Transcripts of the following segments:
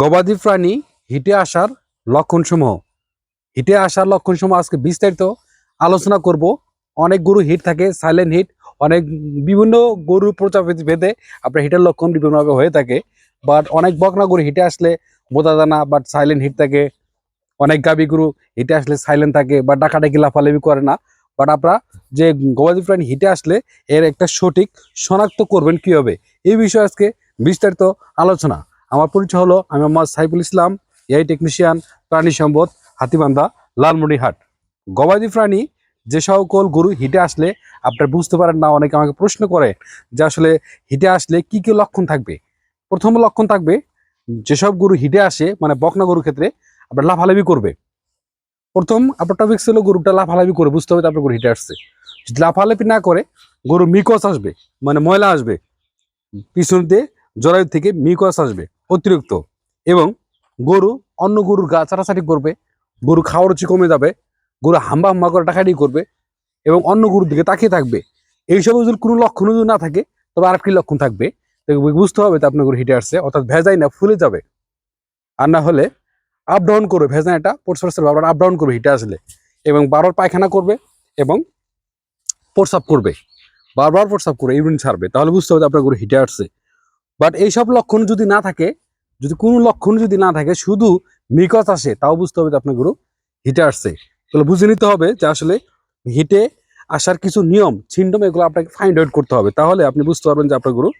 গবাদি প্রাণী হিটে আসার লক্ষণসমূহ। হিটে আসার লক্ষণসমূহ আজকে বিস্তারিত আলোচনা করব। অনেক গরু হিট থাকে সাইলেন্ট হিট, অনেক বিভিন্ন গরু প্রজাপতি ভেদে আপনার হিটের লক্ষণ বিভিন্নভাবে হয়ে থাকে। বাট অনেক বকনা গরু হিটে আসলে বোঝা যায় না বাট সাইলেন্ট হিট থাকে। অনেক গাবি গরু হিটে আসলে সাইলেন্ট থাকে বা ডাকাডাকি, লাফালাফি করে না। বাট আপনারা যে গবাদি প্রাণী হিটে আসলে এর একটা সঠিক শনাক্ত করবেন কীভাবে, এই বিষয়ে আজকে বিস্তারিত আলোচনা। আমার পরিচয় হলো আমি মোহাম্মদ সাইফুল ইসলাম, এআই টেকনিশিয়ান প্রাণী সম্পদ, হাতিবান্ধা লালমনিহাট গবাদি প্রাণী যে সকল গরু হিটে আসলে আপনার বুঝতে পারেন না, অনেকে আমাকে প্রশ্ন করে যে আসলে হিটে আসলে কি কি লক্ষণ থাকবে। প্রথম লক্ষণ থাকবে, যেসব গরু হিটে আসে মানে বকনা গরুর ক্ষেত্রে আপনার লাফালাফি করবে। প্রথম আপনার টপিক ছিল গরুটা লাফালাফি করে, বুঝতে হবে তারপর গরু হিটে আসছে। যদি লাফালাফি না করে গরু মিকস আসবে মানে ময়লা আসবে, পিছন দিয়ে থেকে মিকস আসবে। অতিরিক্ত। এবং গরু, অন্য গরুর গা চাটাচাটি করবে, গরু খাওয়ার রুচি কমে যাবে, গরু হাম্বা হাম্বা করে টাকাটি করবে, এবং অন্য গরুর দিকে তাকিয়ে থাকবে। এইসব যদি কোনো লক্ষণ যদি না থাকে, তবে আরেকটি লক্ষণ থাকবে। বুঝতে হবে তো আপনার গরু হিটে আসছে, অর্থাৎ ভেজাই না, ফুলে যাবে। আর না হলে আপ ডাউন করবে ভেজাইনাটা পোর্সফোর্সের বারবার আপ ডাউন করবে হিটে আসলে। এবং বারবার পায়খানা করবে এবং প্রস্রাব করবে। বারবার প্রস্রাব করে ইউরিন ছাড়বে। তাহলে বুঝতে হবে আপনার গরু হিটে আসছে। বাট এইসব লক্ষণ যদি না থাকে, যদি কোনো লক্ষণ যদি না থাকে, শুধু মিকস আসে, তাও বুঝতে হবে যে আপনার গরু হিটে আসছে। তাহলে বুঝে নিতে হবে যে আসলে হিটে আসার কিছু নিয়ম সিন্ডম এগুলো আপনাকে ফাইন্ড আউট করতে হবে। তাহলে আপনি বুঝতে পারবেন যে আপনার গরু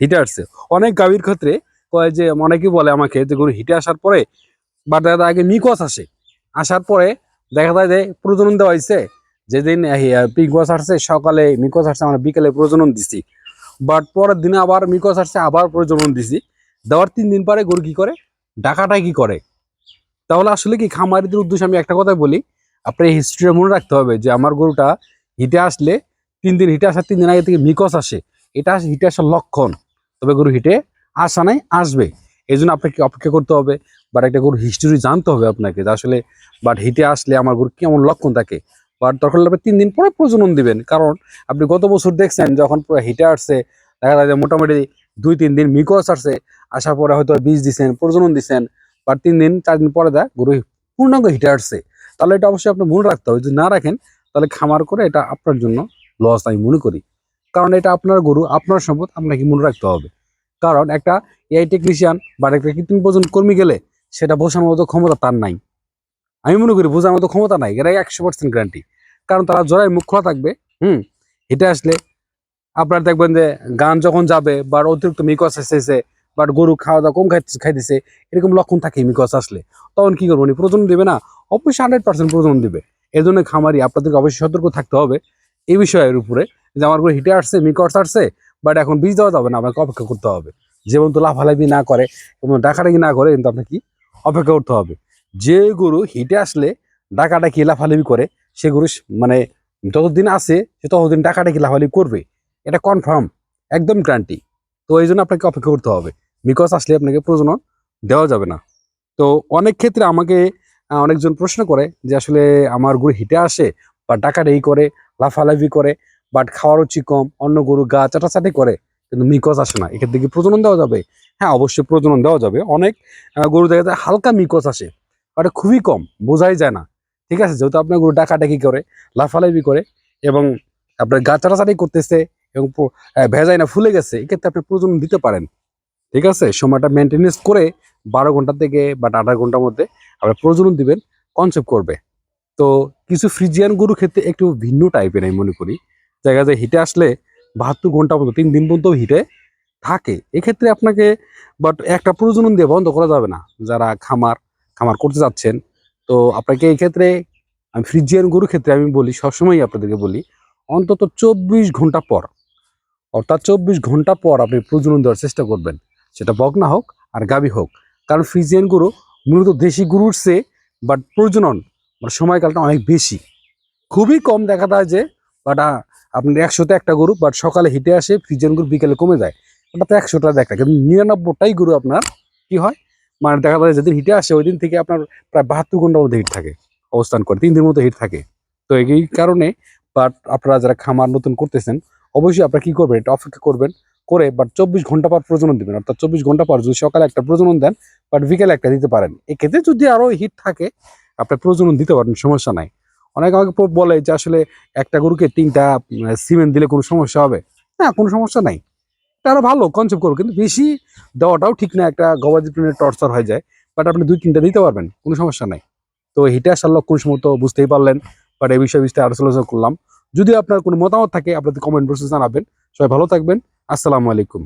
হিটে আসছে। অনেক গাভীর ক্ষেত্রে কয় যে, অনেকেই বলে আমাকে যে গরু হিটে আসার পরে, বা দেখা যায় আগে মিকস আসে। আসার পরে দেখা যায় যে প্রজনন দেওয়া হয়েছে যেদিন পিকস আসছে, সকালে মিকস আসছে, আমরা বিকেলে প্রজনন দিছি। বাট পরের দিনে আবার মিকস আসছে, আবার প্রজনন দিছি। দেওয়ার তিন দিন পরে গরু কি করে? ডাকাটাই কি করে? তাহলে আসলে কি খামারিদের উদ্দেশ্যে আমি একটা কথা বলি, আপনার এই হিস্ট্রিটা মনে রাখতে হবে যে আমার গরুটা হিটে আসলে তিন দিন হিটে আসার, তিন দিন আগে থেকে মিকস আসে। এটা হিটে আসার লক্ষণ। তবে গরু হিটে আসা নাই, আসবে। এই জন্য আপনাকে অপেক্ষা করতে হবে বাট একটা গরুর হিস্ট্রি জানতে হবে আপনাকে যে আসলে বাট হিটে আসলে আমার গরু কেমন লক্ষণ থাকে। বাট দরকার আপনি তিন দিন পরে প্রজনন দিবেন। কারণ আপনি গত বছর দেখছেন যখন পুরো হিটে আসছে, দেখা যায় যে মোটামুটি দুই, তিন দিন মিকস আসছে, আসার পরে হয়তো বীজ দিছেন, প্রজনন দিছেন, বা তিন দিন, চার দিন পরে দেয় গরু পূর্ণাঙ্গ হিটে আসছে। তাহলে এটা অবশ্যই আপনি মনে রাখতে হবে। যদি না রাখেন, তাহলে খামার করে এটা আপনার জন্য লস আমি মনে করি। কারণ এটা আপনার গরু, আপনার সম্পদ, আপনাকে মনে রাখতে হবে। কারণ একটা এআই টেকনিশিয়ান বা একটা কৃত্রিম প্রজন কর্মী গেলে সেটা বোঝানোর মতো ক্ষমতা তার নাই। আমি মনে করি বোঝানোর মতো ক্ষমতা নাই এটা একশো পার্সেন্ট গ্যারান্টি কারণ তারা জোড়ায় মুখ খোলা থাকবে, হুম? হেঁটে আসলে আপনার দেখবেন যে গান যখন যাবে বা অতিরিক্ত মিকস এসেছে বাট গরু খাওয়া দাওয়া কম খাইতে খাইতেছে, এরকম লক্ষণ থাকে মিকস আসলে। তখন কি করব? উনি প্রজনন দেবে না? অবশ্যই হান্ড্রেড পার্সেন্ট প্রজনন দেবে। এর জন্য খামারি, আপনাদেরকে অবশ্যই সতর্ক থাকতে হবে এই বিষয়ের উপরে যে আমার হিটে আসছে, মিকস আসছে বাট এখন বীজ দেওয়া যাবে না আপনাকে অপেক্ষা করতে হবে। যেমন তো লাফালাফি না করে এবং ডাকাডাকি না করে, কিন্তু আপনাকে অপেক্ষা করতে হবে। যে গরু হিটে আসলে ডাকাডাকি লাফালাফি করে, সে গরু মানে যতদিন আছে সে ততদিন ডাকাডাকি লাফালাফি করবে। এটা কনফার্ম একদম গ্যারান্টি তো এই জন্য আপনাকে অপেক্ষা করতে হবে। মিকস আসলে আপনাকে প্রজনন দেওয়া যাবে না। তো অনেক ক্ষেত্রে আমাকে অনেকজন প্রশ্ন করে যে আসলে আমার গরু হিটে আসে বা ডাকাডাকি করে, লাফালাফি করে বাট খাওয়ার রুচি কম, অন্য গরু গা চাটাচাটি করে, কিন্তু মিকস আসে না। এক্ষেত্রে কি প্রজনন দেওয়া যাবে? হ্যাঁ অবশ্যই প্রজনন দেওয়া যাবে। অনেক গরু দেখা যায় হালকা মিকস আসে। ওটা খুবই কম, বোঝাই যায় না। ঠিক আছে? যেহেতু আপনার গরু ডাকাডাকি করে, লাফালাফি করে এবং আপনার গা চাটাচাটি করতেছে এবং ভেজায় না ফুলে গেছে, এক্ষেত্রে আপনি প্রজনন দিতে পারেন। ঠিক আছে? সময়টা মেনটেনেন্স করে বারো ঘণ্টা থেকে বা আঠারো ঘণ্টার মধ্যে আপনার প্রজনন দিবেন কনসেপ্ট করবে। তো কিছু ফ্রিজিয়ান গরুর ক্ষেত্রে একটু ভিন্ন টাইপের আমি মনে করি। দেখা যায় হিটে আসলে বাহাত্তর ঘণ্টা পর্যন্ত, তিন দিন পর্যন্ত হিটে থাকে। এক্ষেত্রে আপনাকে বাট একটা প্রজনন দিয়ে বন্ধ করা যাবে না। যারা খামার খামার করতে যাচ্ছেন, তো আপনাকে এই ক্ষেত্রে আমি ফ্রিজিয়ান গরুর ক্ষেত্রে আমি বলি সবসময় আপনাদেরকে বলি, অন্তত চব্বিশ ঘণ্টা পর, অর্থাৎ চব্বিশ ঘণ্টা পর আপনি প্রজনন দেওয়ার চেষ্টা করবেন। সেটা বকনা হোক আর গাবি হোক। কারণ ফ্রিজিয়ান গরু মূলত দেশি গরুর চেয়ে বাট প্রজনন মানে সময়কালটা অনেক বেশি। খুবই কম দেখা যায় যে বাট আপনার একশোতে একটা গরু বাট সকালে হিটে আসে, ফ্রিজিয়ান গরু বিকেলে কমে যায়। ওটা তো একশোটা দেখা কিন্তু নিরানব্বইটাই গরু আপনার কি হয়? মানে দেখা যায় যেদিন হিটে আসে ওই দিন থেকে আপনার প্রায় বাহাত্তর ঘণ্টার মধ্যে হিট থাকে, অবস্থান করে, তিন দিনের মতো হিট থাকে। তো এই কারণে বাট আপনারা যারা খামার নতুন করতেছেন, অবশ্যই আপনারা কী করবেন, এটা অপেক্ষা করবেন করে বাট চব্বিশ ঘণ্টা পর প্রজনন দিবেন। অর্থাৎ চব্বিশ ঘণ্টা পর যদি সকালে একটা প্রজনন দেন বাট বিকেলে একটা দিতে পারেন। এক্ষেত্রে যদি আরও হিট থাকে, আপনি প্রজনন দিতে পারেন, সমস্যা নাই। অনেক আমাকে বলে যে আসলে একটা গরুকে তিনটা সিমেন্ট দিলে কোনো সমস্যা হবে? না, কোনো সমস্যা নাই। আরও ভালো কনসেপ্ট করব কিন্তু বেশি দেওয়াটাও ঠিক না, একটা গবাদি প্রাণীর টর্চার হয়ে যায়। বাট আপনি দুই তিনটা দিতে পারবেন, কোনো সমস্যা নাই। তো হিটার সাল্লক কোন সময় তো বুঝতেই পারলেন বাট এই বিষয়ে বিস্তারিত আলোচনা করলাম। যদি আপনার কোনো মতামত থাকে, আপনাদের কমেন্ট বক্সে জানাবেন। সবাই ভালো থাকবেন। আসসালামু আলাইকুম।